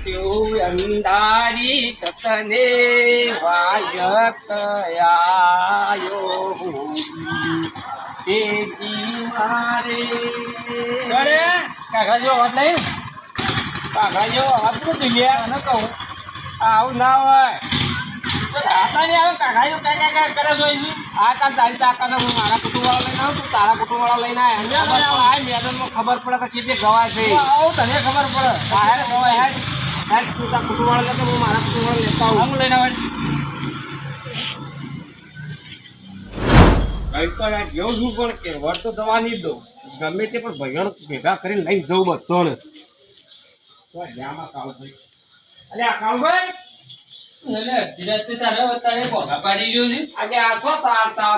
અંધારી સતને વાયક આયો તેજી મારે અરે કાકા જો અવાજ નહીં કાકા જો વાત તો લ્યા ન કહું આવું ના હોય કાકા ને આવે કાકા જો કાકા કાકા કરે જો આ કાલ તારી કાકા હું મારા લઈને આવું તું તારા કુટુંબ વાળા લઈને આય એમને ખબર પડે મેદાનમાં ખબર પડે તો કેટલી ગવાય છે તને ખબર પડે બહાર ગવાય હેડ તું તારા કુટુંબ વાળા હું મારા કુટુંબ વાળા લેતા આવું લઈને આવે કઈ તો યાર જેવું છું. પણ કે તો દવા નહીં દઉં ગમે તે પણ ભયણ ભેગા કરીને લઈ જવું બધો ને તો આમાં કાળુભાઈ આ કાળુભાઈ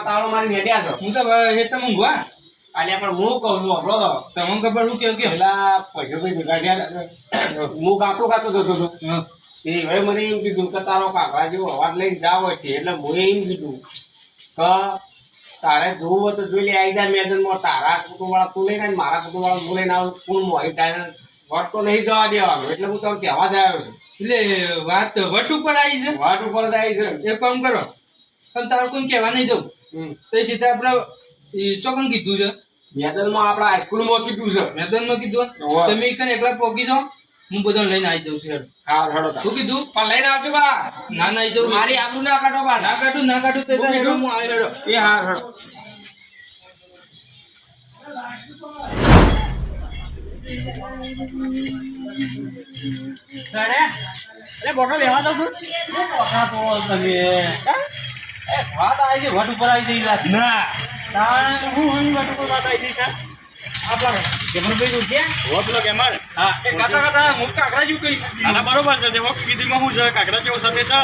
તાર મારી નેડ્યા છો હું. તો ઊંઘવા અલ્યા પણ હું કહું છું આપણો તો તમને ખબર હું કેવું કે પેલા પૈસા ભાઈ ભેગા થયા હું ગાતો ગાતો જતો હતો એ હવે મને એમ કીધું કે તારો કાકા જેવો અવાજ લઈને જાવ છે એટલે હું એમ કીધું કે તારે જોવું હોય તો જોઈ લે આવી જાય મેદાનમાં. તારા કુટુંબવાળા તું લઈને મારા કુટુંબવાળા હું લઈને આવું. કોણ મારી થાય વટ તો નહીં જવા દેવાનું એટલે હું તમને કહેવા જ આવ્યો છું. એટલે વાત વટ ઉપર આવી છે? વટ ઉપર જ આવી છે. એક કામ કરો પણ તારું કોઈ કહેવા નહીં જવું. તો સીધા આપણે એ ચોકન કીધું છે. મેદાનમાં આપણા હાઈસ્કૂલમાં કીધું છે. મેદાનમાં કીધું તમે એકને એકલા પોકી જાઓ હું બધાને લઈને આવી જાઉં છું હેડ. હા હડો શું કીધું? પણ લઈને આવજો બા. ના ના આવી જાઉં મારી આબરૂ ના કાઢો બા. ના કાઢું ના કાઢું તે કીધું? હું આવી રહ્યો. એ હા હડો. અરે બોટલ લેવા દઉં છું? તો તમે? વાત આવી છે વટ ઉપર આવી જઈ ના. હું હું ઉપર વાત આવી જઈ છે. આપણા કેમરભાઈ નું ક્યાં કે પેલો હા એ કાકા કાકા હું કાકડા જેવું કહી આના બરોબર છે વખત કીધીમાં શું છે કાકડા જેવો સફેદ છે.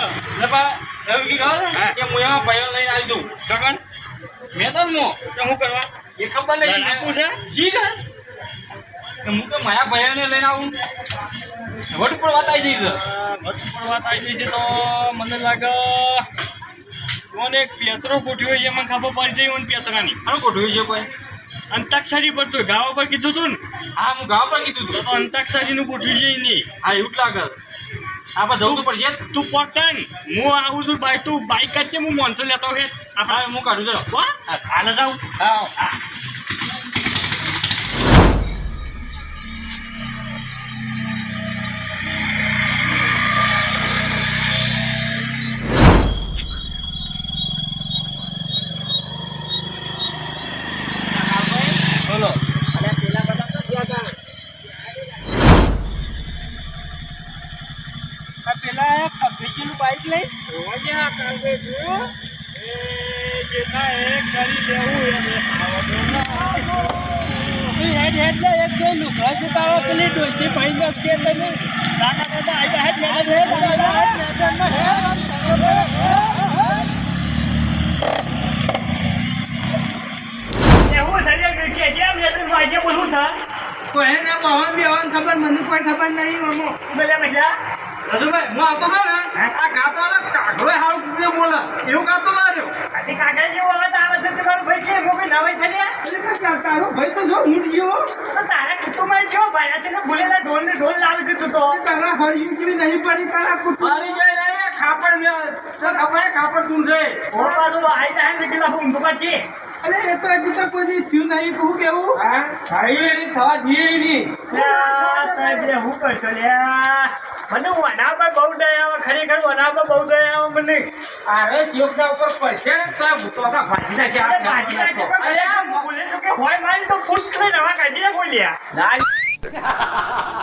બા એવું કી કહો હા. કે હું ભાઈઓ લઈને આવી દઉં. કકણ મેં તો મો શું કરવા? એ ખબર નહીં નાખવું છે? જી કે હું તો મારા ભાઈઓને લઈને આવું. વટ વાત આવી જઈ છે. વટ ઉપર વાત આવી ગઈ છે તો મને લાગે કોને એક પેતરો કોઠ્યો એ મને ખબર જઈ મને પેતરાની. હા કોઠ્યો છે કોઈ? અંતાક્ષરી પર તો ગાવા પર કીધું તું ને? હા હું ગાવ પર કીધું તું તો અંતાક્ષરીનું પૂછ્યું છે નહીં. હા એવું જ લાગે. આપણે જવું તો પડશે તું પકડ હું આવું છું બાઈક તું બાઈક કાઢજે હું મોનસો લેતો કે આપણે હું કાઢું છું હાલ જાઉં. હા. એ હેડ હેડ લે એક લુકડા છે તારા પેલી ડોસી ભાઈ ને કે તને દાદા દાદા આઈ હેડ દાદા કેમ ને છે ને ખબર મને કોઈ ખબર નહીં. બેલા રાજુભાઈ હું આવતો ને? આ કાપાનો કાગડો હાવ કુકે બોલે એવું આજે કાકા જેવો અવાજ આવે છે તમારો ભાઈ છે મોકે નવાઈ છે એટલે કે તારો ભાઈ તો જો ઊંટ ગયો. તો તારા કુટુંબમાં કેવો ભાઈ છે ને બોલેલા ઢોલ ને ઢોલ લાવી દીધું તો તારા જેવી નહીં પડી તારા કુટુંબ મારી જાય રે ખાપડ મે તો ખાપડ છે? આઈ જાય ને કેટલા હું ઊંઘો પાછી. અરે એ તો હજી તો કોઈ થયું નહીં કહું કેવું? હા ભાઈ એની થવા નહીં હું કરશો લ્યા મને વના પર બહુ દયા આવે ખરેખર વના પર બહુ દયા આવે મને. અરે ચોકના ઉપર પડશે ને તો ભાજી અરે નાખી પણ અરે બોલે તો કે હોય તો પૂછ લઈ નવા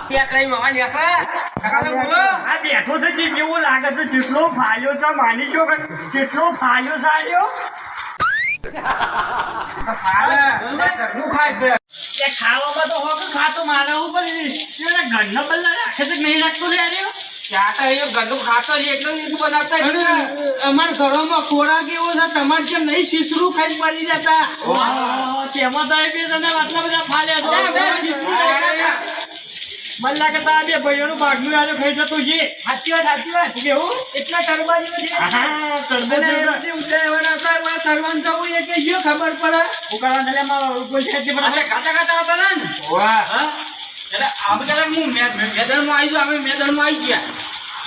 ત્યાં કઈ મામા નીકળા કાકા બોલો આ બેઠો છે જે જેવો લાગે છે જેટલો ફાલ્યો છે માની ગયો કે જેટલો ફાલ્યો ખાવામાં તો હોક ખાતો મારા ઉપર ઘરનો બલ્લા રાખે છે કે નહીં રાખતો લે રહ્યો અમારા ઘરોમાં ખોરાક એવો છે તમારે જેમ નહીં ખાઈ પડી જતા. તેમાં તો આટલા બધા ફાલ્યા. મને લાગે તો આ બે ભાઈઓનું ભાગનું આજે ખાઈ જતું છે. સાચી વાત સાચી વાત. કેવું એટલા ટરબાજી એમાં સરવન એ કે ખબર પડે? ઉકાળા ખાતા ખાતા હતા ને? એટલે આપણે હું મેદાનમાં આવી જાઉં, અમે મેદાનમાં આવી ગયા.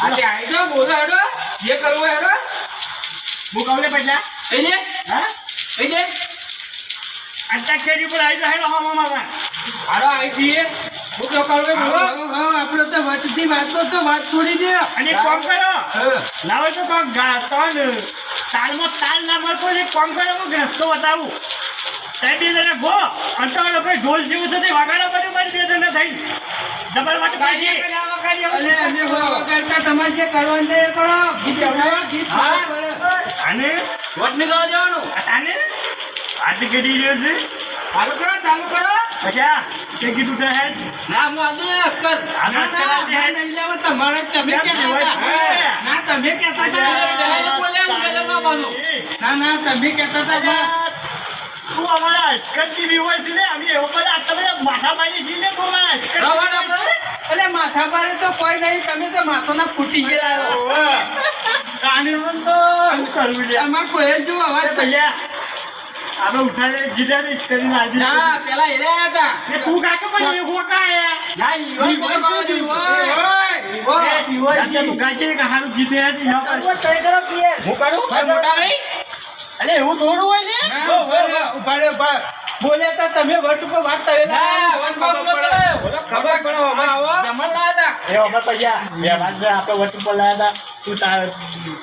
આજે તે આવી જાઓ બોલો હેડો જે કરવું હેડો. હું કહું ને પહેલા? થઈ જાય હા? થઈ જાય અંતાક્ષરી પર આવી જાય હા મામા હારો આવી જઈએ. હું તો હોય બોલો. આપણે તો વાતથી વાતો તો વાત છોડી દે. અને કોમ કરો. લાવો તો કોમ ત્રણ તાલમાં તાલ ના મળતો કોમ કરો હું રસ્તો બતાવું. ત્યાં બે ગો. અને તમે લોકો ઢોલ જેવું છે તે વગાડો બધું મારી દે તને થઈ કાઢીએ. કાઢીએ, કાઢીએ. અલે અમે વગાડતા તમારે જે કરવાનું છે એ કરો. ગીત ગાઓ, ગીત હા. અને? વોટ નીકળવા જવાનું. આને આટલી કેડી રહ્યો છે? ચાલુ કરો ચાલુ કરો. અચ્છા. તે કીધું છે હે? ના હું આવતો ને આના ના, વાત ના, ના, હેડ. નહીં લેવો, તમારે તમે કે? ના તમે કહેતા હતા. બોલે બોલ્યા, હું. ના ના તમે કહેતા હતા તું અમારા અટકનથી બી છે ને અમે એવો બધા આટલા બધા માથા મારી છીએ ને તું અમારા ના પડે? અલે માથા પાડે તો કોઈ નહીં તમે તો માથાના ફૂટી ગયેલા છો. કાને તો કરવું લે? આમાં કોઈ જો અવાજ ભૈયા, આપણે ઉઠાડે જીજા ને કરીને આજે ના પેલા એ હતા એ તું કાકે પણ એ ખોટા આયા. ના ઈ હોય, ઈ હોય, બોલો, ઈ ઈ હોય. હોય. ઈ હોય. એ ઈ હોય છે, તું કાકે કે હારું જીતે છે, હું કરું મોટા નહીં અરે એવું થોડું હોય ને ઊભા તા તમે વર્ષ ઉપર વાત ખબર પડો. જમણ ના હતા એ અમે ભૈયા, બે વાત આપણે વટ ઉપર લાયા હતા. તું તાર-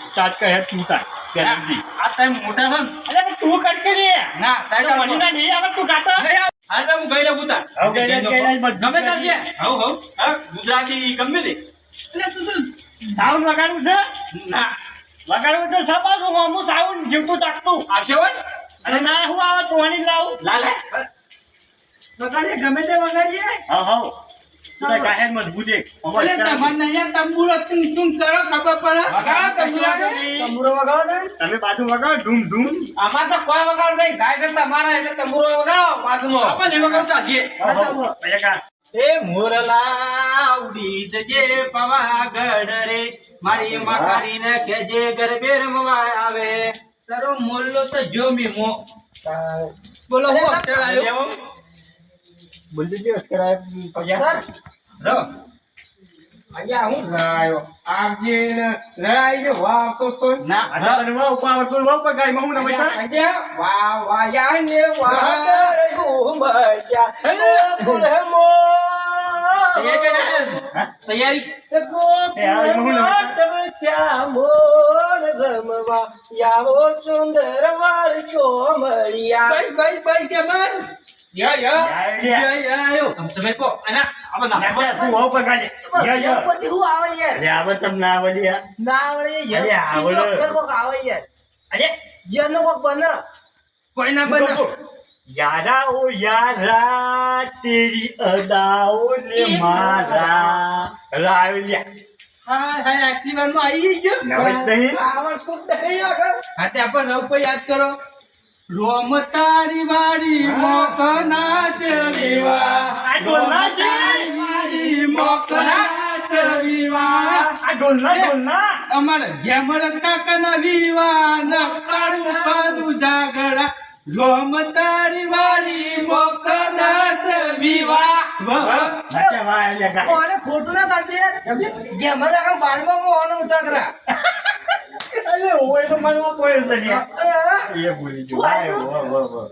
સ્ટાર્ટ કર, તું તાર. આ તમે મોટા છો અરે તું કટ કરી ના તારે મને ના નહીં આવે તું ગાતો હા તો હું ગઈ તાર ગમે તાર છે હવ ગુજરાતી ગમે તે. એટલે તું તો સાઉન્ડ વગાડવું છે? ના. વગાડવું તો સપાસું હું સાઉન્ડ જીવતું તાકતું. આવશે હોય? અને ના હું આવે તો વણી લાવું. લાલે વગાડીએ, ગમે તે વગાડીએ. હા હા. તું તાર કાહેર મજબૂત એક. એટલે તમારે તંબુરો તું શું કરો ખબર પડે? વગાડો તંબુરાને. તંબુરો વગાડો તમે બાજુ વગાડો ધૂમ ધૂમ. આમાં તો કોઈ વગાડ નહીં. ગાય કરતા મારા એટલે તંબુરો વગાડો બાજુમાં. એ મોરલા ઉડી જજે પવાગઢ રે. મારી માકારી ને કેજે ગરબે રમવા આવે. તારો મોરલો તો જો મીમો બોલો હું બોલી દે. રો અહીંયા હું ગાયો? આવજે ને લડાઈ ને વાવતો તો ના આ તને વાવ ઉપર આવતું વાવ પર ગાયમાં હું નવાઈ છે? અહીંયા વાવ વાયા ને વાવ મો તૈયાર? છે? રમવા. યાવો સુંદર વારસો મળ્યા. ભાઈ ભાઈ ભાઈ કે યા યા. યા, યા. આયો તમે કો અને નાખો. યા, તું વાવ પર ગાજે. યા, યા. અરે આવે તમને ના આવડે યાર. અરે આવડે. અરે. કોઈ ના બને. યારા ઓ યારા તેરી અદાઓ ને મારા રાવલિયા. હા હા આટલી વારમાં આવી ગયો. જ ખૂબ હા તે આપણે પર યાદ કરો. રોમ તારી વાડી મોકના છે આ ઢોલના છે? વારી મોકના છે આ અમારે ઘેમર કાકાના વિવા ન જાગડા રોમ તારી વાડી મોકના છે વિવા વાહ, વાહ. નાચે વાહ એટલે ગાય. અરે હોય તો મને કોઈ છે. એ ભૂલી ગયો. વાહ, વાહ, વાહ, વાહ.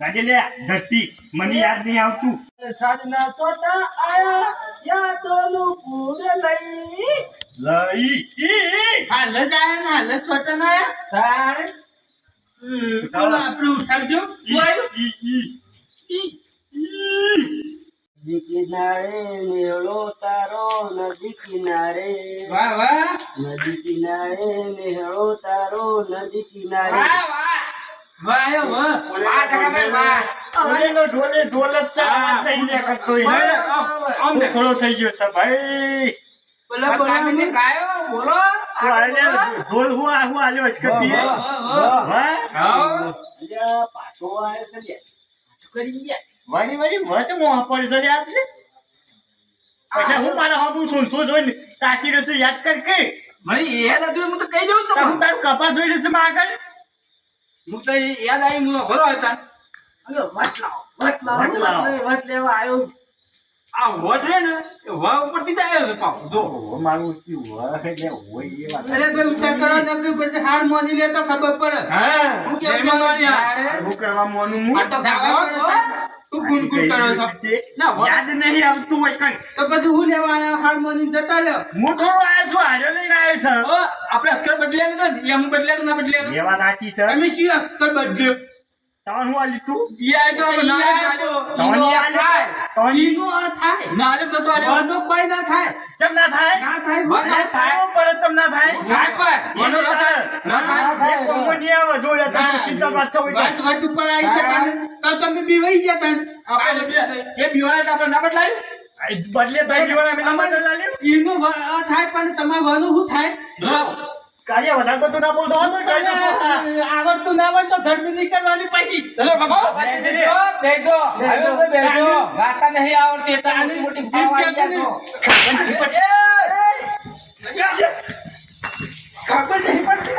ગાજે લે ધરતી મને યાદ નહીં આવતું. સાંજના સોટા આયા યાદોનું પૂર લઈ. લઈ. ઈ. હાલ જ આયા ને હાલ જ છોટા ના આયા. બોલો આપણે ઉઠાડજો? ઈ, ઈ, ઈ. નદી કિનારે મેળો તારો નદી કિનારે. વાહ વાહ. નદી કિનારે મેળો તારો નદી કિનારે. વાહ વાહ. વાહ વાહ વાહ. ટકાભાઈ વાહ ઢોલેનો ઢોલે ઢોલ આવાજ નહીં નીકળતો ય. આમ થોડો થઈ ગયો છે ભાઈ. બોલો બોલો પાટીને ગાયો? બોલો. હું ઢોલ હું આ હું આલ્યો છે કે પીએ? વાહ, વાહ. હા. હા પાછો આવ્યો છે લ્યા. વળી વળી વચ મોહ પડી છે યાદ છે. પછી હું મારા હમું સોલસો જોઈને તાકી રહ્યો યાદ કર કે. મને યાદ હતું હું તો કહી દઉં તો હું તાર કપા ધોઈ રહ્યો માં આગળ. હું તો યાદ આવી હું ઘરો હતા લાવો વટ લાવો વટ લાવો. વટ વટ લેવા આવ્યો આ વોટ રે ને એ વા ઉપરથી જ આવ્યો છે. જો. મારું શું હોય એટલે હોય એ વાત અરે ભાઈ ઉતાર કરો ને પછી હાર મોની લે તો ખબર પડે. હા હું કેમ મોની હાર? હું કરવા મોનું હું? તો ખાવા પડે. તું ગુનગુન કરો છો? ના, યાદ નહીં આવતું હોય કઈ. તો પછી હું લેવા આયા હાર જતા રહ્યો? હું થોડો આયો છું હારે લઈને આવ્યો ઓ, આપણે અસ્કર બદલ્યા ને એમ બદલ્યા ના છે બદલ્યા એ વાત સાચી છે. અમે કી અસ્કર બદલ્યો? હું આલી તું ઈ આય ના આય આ થાય. તોની? નો આ થાય. ના તો કોઈ ના થાય. ચમ ના થાય ના થાય? વાત વાત ઉપર આવી ગયા તો તમે બીવાઈ જતા તન આપણે એ બીવાય આપણે ના બદલાયું બદલે ભાઈ બીવાય અમે ના બદલાયું એનો થાય પણ તમારે વાનું શું થાય? કાર્ય વધારે પડતું ના બોલતો આવડતું ના હોય તો ઘરની નીકળવાની પછી. ચલો બાબા બેજો બેજો. વાતા નહીં આવડતી તો આની મોટી ખબર નહીં પડતી.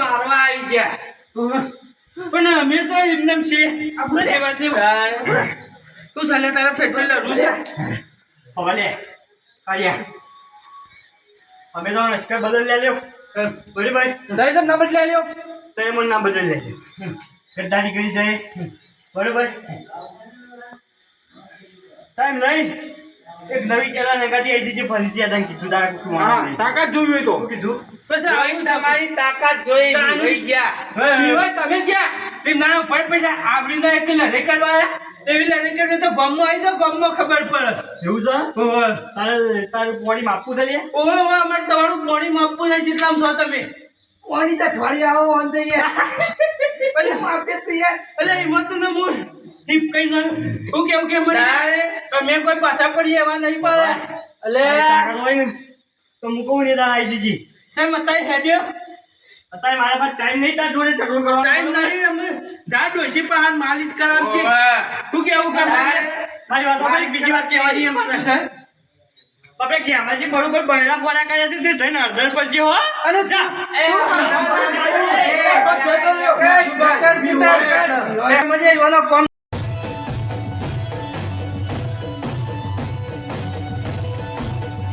મારવા આવી ગયા પણ અમે તો એમને છીએ આપણે સેવાથી તું ચાલે તારા ફેક્ટરી લડવું છે હવે લે અમે તો નસ્કર બદલ લે લ્યો. બોલી ભાઈ. તારે તમે નામ બદલાઈ લ્યો. તારે મને નામ બદલાઈ લેજો ગદ્દારી કરી દે. બરોબર ટાઈમ નહીં. એક નવી ચેલા નગાડી આવી દીધી ફરીથી આદાન કીધું તારા કુટુંબ તાકાત જોઈ હોય તો. કીધું? બસ આવી તમારી તાકાત જોઈ ગયા. તમે ગયા. એ ના ઉપર પૈસા આવડી ના એક લડે કરવા એવી લડાઈ કરવી તો ગમમાં આવી જાવ ગમમાં ખબર પડે. એવું છે? ઓહો તારે તારું બોડી માપવું છે લે ઓહો અમારે તમારું પાણી માપવું છે જેટલામ છો તમે. પાણી તો અઠવાડિયે આવો વાંધો યાર અલે માપે તો યાર. ભલે હિંમત તો ન મૂળ. ટીપ કઈ ન હું કેવું કે મને મેં કોઈ પાછા પડી એવા નહીં પડે. અલે. તો હું કહું ને આવી જજી તે મતાઈ હેડ્યો? અત્યારે મારા પાસે ટાઈમ નહીં તાર જોડે ઝઘડો કરવાનો. ટાઈમ નહીં અમે જા જોઈશી પર હાથ માલિશ કરાવ કે તું કેવું કર મારી વાત મારી બીજી વાત કહેવાની અમારે આપણે ગેમાજી બરોબર બહેરા ફોરા કર્યા છે તે જઈને અડધર પર જે હો. અને જા. એ મજા આવ્યો ફોન